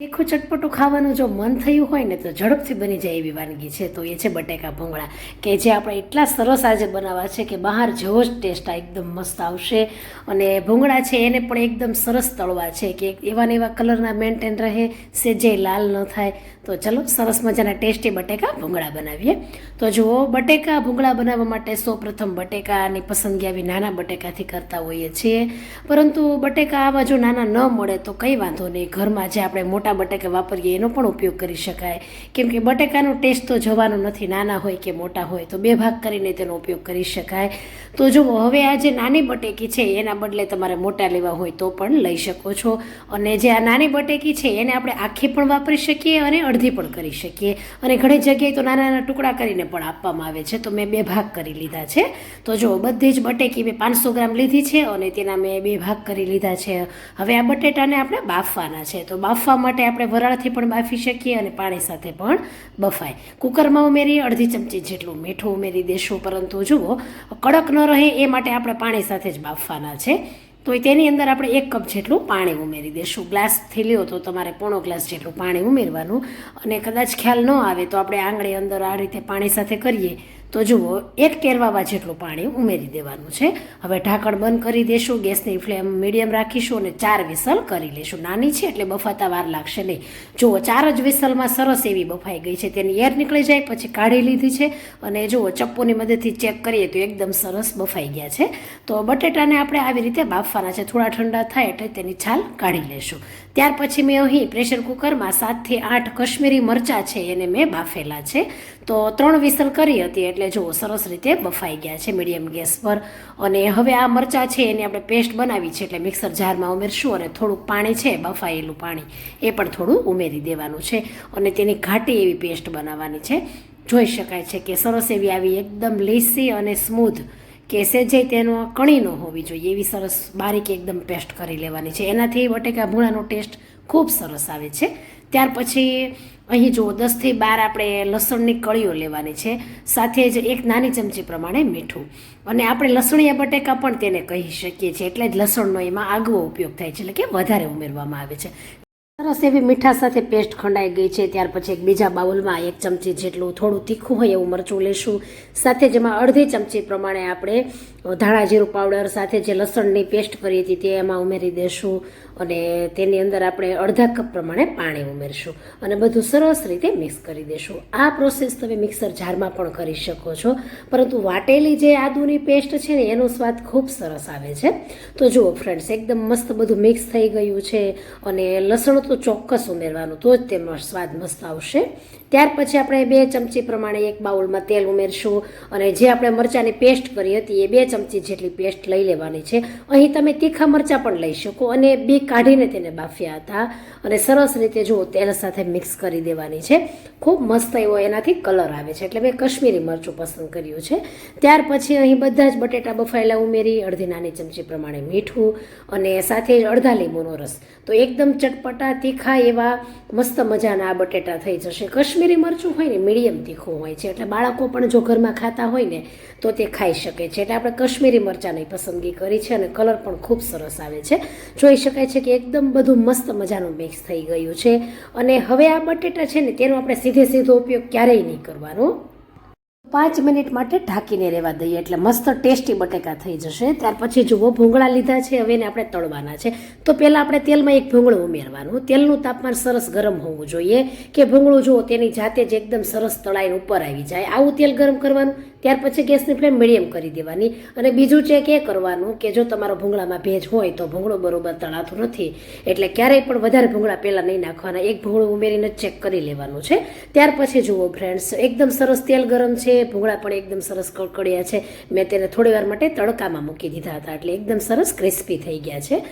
તીખું ચટપટું ખાવાનું જો મન થયું હોય ને તો ઝડપથી બની જાય એવી વાનગી છે. તો એ છે બટેકા ભૂંગળા, કે જે આપણે એટલા સરસ આજે બનાવવા છે કે બહાર જેવો જ ટેસ્ટ આ એકદમ મસ્ત આવશે. અને ભૂંગળા છે એને પણ એકદમ સરસ તળવા છે કે એવા ને એવા કલરના મેન્ટેન રહે, સેજે લાલ ન થાય. તો ચલો સરસ મજાના ટેસ્ટી બટેકા ભૂંગળા બનાવીએ. તો જુઓ, બટેકા ભૂંગળા બનાવવા માટે સૌપ્રથમ બટેકાની પસંદગી આવી નાના બટેકાથી કરતા હોઈએ છીએ. પરંતુ બટેકા આવા જો નાના ન મળે તો કંઈ વાંધો નહીં. ઘરમાં જે આપણે મોટા બટેકા વાપરીએ એનો પણ ઉપયોગ કરી શકાય. કેમ કે બટેકાનો ટેસ્ટ તો જવાનો નથી, નાના હોય કે મોટા હોય, તો બે ભાગ કરીને તેનો ઉપયોગ કરી શકાય. તો જુઓ, હવે આ જે નાની બટેકી છે, એના બદલે તમારે મોટા લેવા હોય તો પણ લઈ શકો છો. અને જે આ નાની બટેકી છે, એને આપણે આખી પણ વાપરી શકીએ અને અડધી પણ કરી શકીએ. અને ઘણી જગ્યાએ તો નાના નાના ટુકડા કરીને પણ આપવામાં આવે છે, તો મેં બે ભાગ કરી લીધા છે. તો જો બધી જ બટેકી મેં પાંચસો ગ્રામ લીધી છે અને તેના મેં બે ભાગ કરી લીધા છે. હવે આ બટેટાને આપણે બાફવાના છે. તો બાફવા માટે આપણે વરાળથી પણ બાફી શકીએ અને પાણી સાથે પણ બફાય. કુકરમાં ઉમેરી અડધી ચમચી જેટલું મીઠું ઉમેરી દેશું, પરંતુ જુઓ, કડક ન રહે એ માટે આપણે પાણી સાથે જ બાફવાના છે. તો તેની અંદર આપણે એક કપ જેટલું પાણી ઉમેરી દઈશું ગ્લાસથી લ્યો તો તમારે પોણો ગ્લાસ જેટલું પાણી ઉમેરવાનું. અને કદાચ ખ્યાલ ન આવે તો આપણે આંગળી અંદર આ રીતે પાણી સાથે કરીએ. તો જુઓ, એક ટેરવાવા જેટલું પાણી ઉમેરી દેવાનું છે. હવે ઢાંકણ બંધ કરી દેશું, ગેસની ફ્લેમ મીડિયમ રાખીશું અને ચાર વિસલ કરી લેશું. નાની છે એટલે બફાતા વાર લાગશે નહીં. જુઓ, ચાર જ વિસલમાં સરસ એવી બફાઈ ગઈ છે. તેની એર નીકળી જાય, પછી કાઢી લીધી છે અને જુઓ, ચપ્પુની મદદથી ચેક કરીએ તો એકદમ સરસ બફાઈ ગયા છે. તો બટેટાને આપણે આવી રીતે બાફવાના છે. થોડા ઠંડા થાય એટલે તેની છાલ કાઢી લેશું. ત્યાર પછી મેં અહીં પ્રેશર કુકરમાં સાતથી આઠ કશ્મીરી મરચાં છે એને મેં બાફેલા છે. તો ત્રણ વિસલ કરી હતી એટલે જો સરસ રીતે બફાઈ ગયા છે મીડિયમ ગેસ પર. અને હવે આ મરચાં છે, એની આપણે પેસ્ટ બનાવી છે, એટલે મિક્સર જારમાં ઉમેરશું અને થોડુંક પાણી છે, બફાયેલું પાણી, એ પણ થોડું ઉમેરી દેવાનું છે. અને તેની ઘાટી એવી પેસ્ટ બનાવવાની છે. જોઈ શકાય છે કે સરસ એવી આવી એકદમ લીસી અને સ્મૂધ કે સેજે તેનો કણી ન હોવી જોઈએ, એવી સરસ બારીક એકદમ પેસ્ટ કરી લેવાની છે. એનાથી બટેકા ભૂણાનો ટેસ્ટ ખૂબ સરસ આવે છે. ત્યાર પછી અહીં જુઓ, દસથી બાર આપણે લસણની કળીઓ લેવાની છે. સાથે જ એક નાની ચમચી પ્રમાણે મીઠું. અને આપણે લસણીયા બટેકા પણ તેને કહી શકીએ છીએ. એટલે જ લસણનો એમાં આગવો ઉપયોગ થાય છે. એટલે કે વધારે ઉમેરવામાં આવે છે. સરસ એવી મીઠા સાથે પેસ્ટ ખંડાઈ ગઈ છે. ત્યાર પછી એક બીજા બાઉલમાં એક ચમચી જેટલું થોડું તીખું હોય એવું મરચું લેશું. સાથે જેમાં અડધી ચમચી પ્રમાણે આપણે ધાણા જીરું પાવડર સાથે જે લસણની પેસ્ટ કરી હતી તે એમાં ઉમેરી દેશું અને તેની અંદર આપણે અડધા કપ પ્રમાણે પાણી ઉમેરશું અને બધું સરસ રીતે મિક્સ કરી દેશું. આ પ્રોસેસ તમે મિક્સર જારમાં પણ કરી શકો છો. પરંતુ વાટેલી જે આદુની પેસ્ટ છે ને, એનો સ્વાદ ખૂબ સરસ આવે છે. તો જુઓ ફ્રેન્ડ્સ, એકદમ મસ્ત બધું મિક્સ થઈ ગયું છે અને લસણ તો ચોક્કસ ઉમેરવાનું. તો જ તેમાં સ્વાદ મસ્ત આવશે. ત્યાર પછી આપણે બે ચમચી પ્રમાણે એક બાઉલમાં તેલ ઉમેરશું અને જે આપણે મરચાંની પેસ્ટ કરી હતી એ બે ચમચી જેટલી પેસ્ટ લઈ લેવાની છે. અહીં તમે તીખા મરચાં પણ લઈ શકો અને બી કાઢીને તેને બાફ્યા હતા. અને સરસ રીતે જુઓ, તેલ સાથે મિક્સ કરી દેવાની છે. ખૂબ મસ્ત એવો એનાથી કલર આવે છે. એટલે મેં કશ્મીરી મરચું પસંદ કર્યું છે. ત્યાર પછી અહીં બધા જ બટેટા બફાયેલા ઉમેરી, અડધી નાની ચમચી પ્રમાણે મીઠું અને સાથે જ અડધા લીંબુનો રસ. તો એકદમ ચટપટા તીખા એવા મસ્ત મજાના આ બટેટા થઈ જશે. કશ્મીરી મરચું હોય ને મીડિયમ તીખું હોય છે. એટલે બાળકો પણ જો ઘરમાં ખાતા હોય ને, તો તે ખાઈ શકે છે. એટલે આપણે કશ્મીરી મરચાંની પસંદગી કરી છે અને કલર પણ ખૂબ સરસ આવે છે. જોઈ શકાય છે કે એકદમ બધું મસ્ત મજાનું મિક્સ થઈ ગયું છે. અને હવે આ બટેટા છે ને, તેનો આપણે સીધે સીધો ઉપયોગ ક્યારેય નહીં કરવાનો. પાંચ મિનિટ માટે ઢાંકીને રહેવા દઈએ એટલે મસ્ત ટેસ્ટી બટેકા થઈ જશે. ત્યાર પછી જુઓ, ભૂંગળા લીધા છે, હવે એને આપણે તળવાના છે. તો પહેલાં આપણે તેલમાં એક ભૂંગળું ઉમેરવાનું. તેલનું તાપમાન સરસ ગરમ હોવું જોઈએ કે ભૂંગળું જુઓ, તેની જાતે જ એકદમ સરસ તળાઈને ઉપર આવી જાય. આવું તેલ ગરમ કરવાનું, ત્યાર પછી ગેસની ફ્લેમ મીડિયમ કરી દેવાની. અને બીજું ચેક એ કરવાનું કે જો તમારો ભૂંગળામાં ભેજ હોય તો ભૂંગળું બરોબર તળાતું નથી. એટલે ક્યારેય પણ વધારે ભૂંગળા પહેલાં નહીં નાખવાના. એક ભૂંગળું ઉમેરીને ચેક કરી લેવાનું છે. ત્યાર પછી જુઓ, ફ્રેન્ડ્સ, એકદમ સરસ તેલ ગરમ છે. ભૂંગળા પણ એકદમ સરસ કડકડિયા છે. મેં તેને થોડી વાર માટે તડકામાં મૂકી દીધા હતા એટલે એકદમ સરસ ક્રિસ્પી થઈ ગયા છે.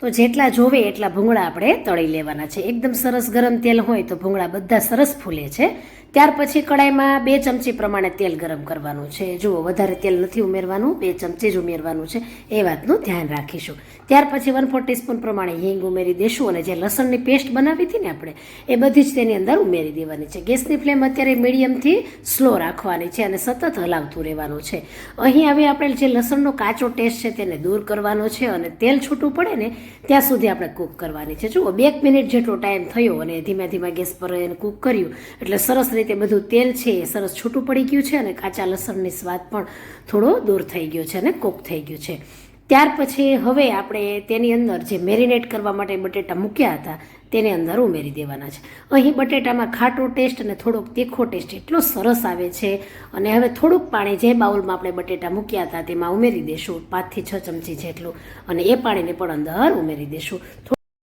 તો જેટલા જોવે એટલા ભૂંગળા આપણે તળી લેવાના છે. એકદમ સરસ ગરમ તેલ હોય તો ભૂંગળા બધા સરસ ફૂલે છે. ત્યાર પછી કડાઈમાં બે ચમચી પ્રમાણે તેલ ગરમ કરવાનું છે. જુઓ, વધારે તેલ નથી ઉમેરવાનું, બે ચમચી જ ઉમેરવાનું છે. એ વાતનું ધ્યાન રાખીશું. ત્યાર પછી વન ફોર ટીસ્પૂન પ્રમાણે હિંગ ઉમેરી દેશું અને જે લસણની પેસ્ટ બનાવી હતી ને આપણે, એ બધી જ તેની અંદર ઉમેરી દેવાની છે. ગેસની ફ્લેમ અત્યારે મીડિયમથી સ્લો રાખવાની છે અને સતત હલાવતું રહેવાનું છે. અહીં હવે આપણે જે લસણનો કાચો ટેસ્ટ છે તેને દૂર કરવાનો છે અને તેલ છૂટું પડે ને, ત્યાં સુધી આપણે કૂક કરવાની છે. જુઓ, બે મિનિટ જેટલો ટાઈમ થયો અને ધીમે ધીમે ગેસ પર એને કૂક કર્યું. એટલે સરસ રીતે બધું તેલ છે એ સરસ છૂટું પડી ગયું છે અને કાચા લસણની સ્વાદ પણ થોડો દૂર થઈ ગયો છે અને કોક થઈ ગયું છે. ત્યાર પછી હવે આપણે તેની અંદર જે મેરિનેટ કરવા માટે બટેટા મૂક્યા હતા તેની અંદર ઉમેરી દેવાના છે. અહીં બટેટામાં ખાટો ટેસ્ટ અને થોડોક તીખો ટેસ્ટ એટલો સરસ આવે છે અને હવે થોડુંક પાણી જે બાઉલમાં આપણે બટેટા મૂક્યા હતા તેમાં ઉમેરી દેશું. પાંચથી છ ચમચી જેટલું અને એ પાણીને પણ અંદર ઉમેરી દેશું.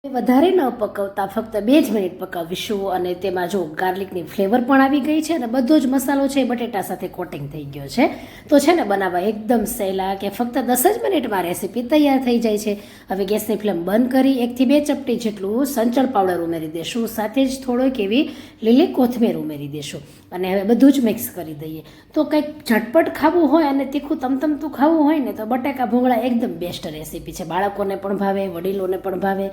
વધારે ન પકવતા, ફક્ત બે જ મિનિટ પકાવીશું અને તેમાં જો ગાર્લિકની ફ્લેવર પણ આવી ગઈ છે અને બધો જ મસાલો છે એ બટેટા સાથે કોટિંગ થઈ ગયો છે, તો છે ને બનાવવા એકદમ સહેલા કે ફક્ત દસ જ મિનિટમાં રેસીપી તૈયાર થઈ જાય છે. હવે ગેસની ફ્લેમ બંધ કરી, એકથી બે ચપટી જેટલું સંચળ પાવડર ઉમેરી દેશું, સાથે જ થોડોક એવી લીલી કોથમીર ઉમેરી દેશું અને હવે બધું જ મિક્સ કરી દઈએ. તો કંઈક ઝટપટ ખાવું હોય અને તીખું તમતમતું ખાવું હોય ને તો બટાકા ભૂંગળા એકદમ બેસ્ટ રેસીપી છે. બાળકોને પણ ભાવે, વડીલોને પણ ભાવે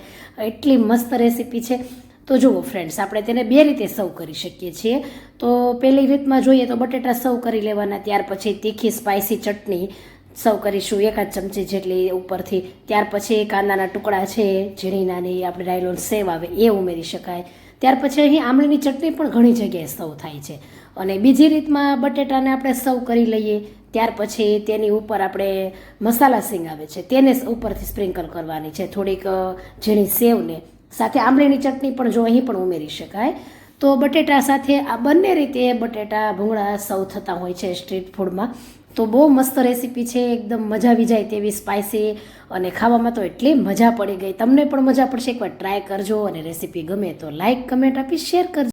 એટલી મસ્ત રેસીપી છે. તો જુઓ ફ્રેન્ડ્સ આપણે તેને બે રીતે સર્વ કરી શકીએ છીએ. તો પહેલી રીતમાં જોઈએ તો બટેટા સર્વ કરી લેવાના, ત્યાર પછી તીખી સ્પાઇસી ચટણી સર્વ કરીશું એકાદ ચમચી જેટલી ઉપરથી. ત્યાર પછી કાંદાના ટુકડા છે ઝીણીના ને આપણે રાયલોન સેવ આવે, એ ઉમેરી શકાય. ત્યાર પછી અહીં આમળીની ચટણી પણ ઘણી જગ્યાએ સર્વ થાય છે. અને બીજી રીતમાં બટેટાને આપણે સર્વ કરી લઈએ, ત્યાર પછી તેની ઉપર આપણે મસાલા સિંગ આવે છે, તેને ઉપરથી સ્પ્રિંકલ કરવાની છે, થોડીક ઝીણી સેવને. સાથે આંબલીની ચટણી પણ જો અહીં પણ ઉમેરી શકાય. તો બટેટા સાથે આ બંને રીતે બટેટા, ભૂંગળા સૌ થતા હોય છે સ્ટ્રીટ ફૂડમાં. તો બહુ મસ્ત રેસીપી છે, એકદમ મજા આવી જાય તેવી સ્પાઇસી અને ખાવામાં તો એટલી મજા પડી ગઈ. તમને પણ મજા પડશે, એકવાર ટ્રાય કરજો અને રેસીપી ગમે તો લાઇક કમેન્ટ આપી, શેર કરજો.